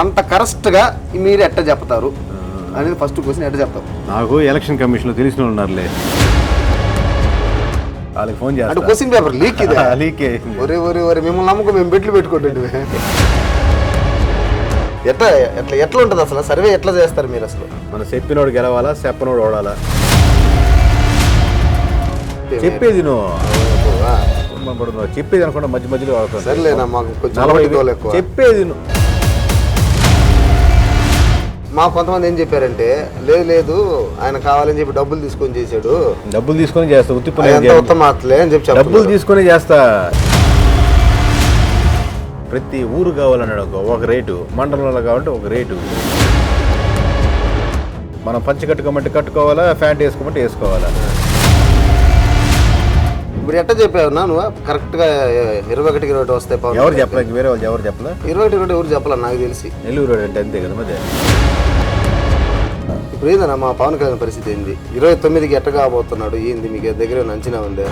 అంత కరెక్ట్గా మీరు ఎట్ట చెప్తారు? అనేది ఫస్ట్ క్వశ్చన్ ఎట్ట చెప్తావు? నాకు ఎలక్షన్ కమిషన్లో తెలిసిన ఉన్నారులే. వాళ్ళకి ఫోన్ అంటే చేస్తా. క్వశ్చన్ పేపర్ లీక్ ఇది. లీకే ఒరే ఒరే ఒరే మిమ్మల్ని నమ్మకం మేము బెట్లు పెట్టుకోండి. ఎట్లా ఎట్లా ఎట్లా ఉంటుంది అసలు? సర్వే ఎట్లా చేస్తారు మీరు అసలు? మన చెప్పినోడు గెలవాలా చెప్పనోడు ఓడాలా? చెప్పేది. నువ్వు. చెప్పేది అనుకుంటా మధ్య మధ్యలో వాడుతుంది. సర్లేనా మాకు చెప్పేది నువ్వు. మా కొంతమంది ఏం చెప్పారంటే లేదు లేదు ఆయన కావాలని చెప్పి డబ్బులు తీసుకొని చేశాడు. డబ్బులు తీసుకొని చేస్తా ఉత్తి పని ఎంత. ఉత్తమ అట్లే అని చెప్పి డబ్బులు. తీసుకొని చేస్తా. ప్రతి ఊరు కావాలన్నాడు ఒక రేటు మండలంలో కావాలంటే ఒక రేటు. మనం పంచి కట్టుకోమంటే కట్టుకోవాలా ప్యాంట్ వేసుకోమంటే వేసుకోవాలా? ఇప్పుడు ఎట్ట చెప్పావు నువ్వు? కరెక్ట్గా ఇరవై ఒకటికి ఇరవై ఒకటి వస్తాయి ఎవరు చెప్పలే ఇంక వేరే వాళ్ళు ఎవరు చెప్పలే ఇరవై ఒకటి ఇరవై ఎవరు చెప్పాలి నాకు తెలిసి. నెల్లూరు రోడ్ అంటే అంతే కదా మధ్య ఇప్పుడు మా పవన్ కళ్యాణ్ పరిస్థితి ఏంది? ఇరవై తొమ్మిదికి ఎట్ట కాబోతున్నాడు? ఏంది? మీకు దగ్గర అంచనా ఉందే?